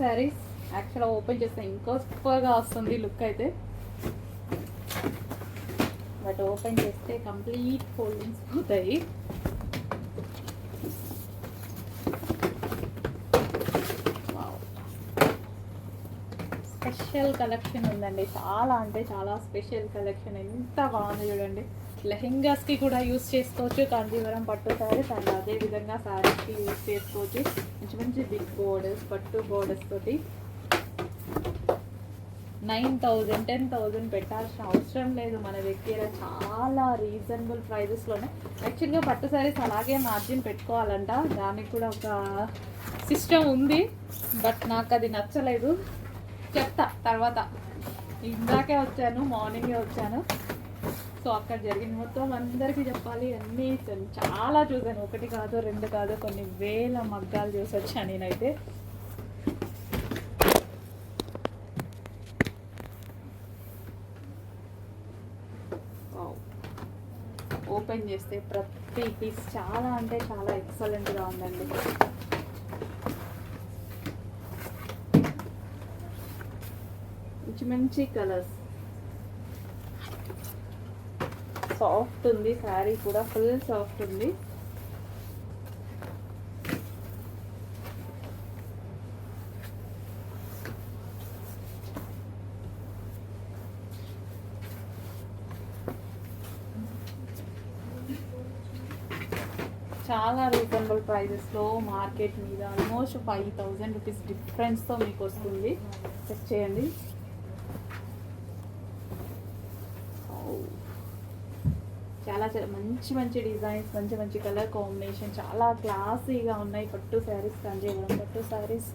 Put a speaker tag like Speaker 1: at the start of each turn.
Speaker 1: శారీస్ యాక్చువల్గా ఓపెన్ చేస్తే. ఇంకో సూపర్గా వస్తుంది లుక్ అయితే. బట్ ఓపెన్ చేస్తే కంప్లీట్ ఫోల్డింగ్స్ పోతాయి. స్పెషల్ కలెక్షన్ ఉందండి. చాలా అంటే చాలా స్పెషల్ కలెక్షన్. ఎంత బాగుంది చూడండి. లెహెంగాస్కి కూడా యూస్ చేసుకోవచ్చు. కాంజీవరం పట్టు శారీస్ అండ్ అదేవిధంగా శారీస్కి యూస్ చేసుకోవచ్చు. మంచి మంచి బిగ్ బోర్డర్స్ పట్టు బోర్డర్స్ తోటి. నైన్ థౌజండ్ టెన్ థౌజండ్ పెట్టాల్సిన అవసరం లేదు మన దగ్గర చాలా రీజనబుల్ ప్రైజెస్లోనే యాక్చువల్గా పట్టు శారీస్ అలాగే మార్జిన్ పెట్టుకోవాలంట. దానికి కూడా ఒక సిస్టమ్ ఉంది. బట్ నాకు అది నచ్చలేదు. చెప్తా తర్వాత ఇందాకే వచ్చాను మార్నింగే వచ్చాను. సో అక్కడ జరిగిన మొత్తం అందరికీ చెప్పాలి అన్నీ చాలా చూశాను. ఒకటి కాదు రెండు కాదు కొన్ని వేల మగ్గాలు చూసి వచ్చాను నేనైతే. ఓపెన్ చేస్తే ప్రతి పీస్ చాలా అంటే చాలా ఎక్సలెంట్గా ఉందండి. మంచి మంచి కలర్స్. సాఫ్ట్ ఉంది శారీ కూడా ఫుల్ సాఫ్ట్ ఉంది. చాలా రీజనబుల్ ప్రైజెస్లో మార్కెట్ మీద ఆల్మోస్ట్ ఫైవ్ థౌజండ్ రూపీస్ డిఫరెన్స్తో మీకు వస్తుంది. చెక్ చేయండి. Oh. చాలా చాలా మంచి మంచి డిజైన్స్ మంచి మంచి కలర్ కాంబినేషన్ చాలా క్లాసీగా ఉన్నాయి పట్టు శారీస్ కాంజీవరం పట్టు శారీస్.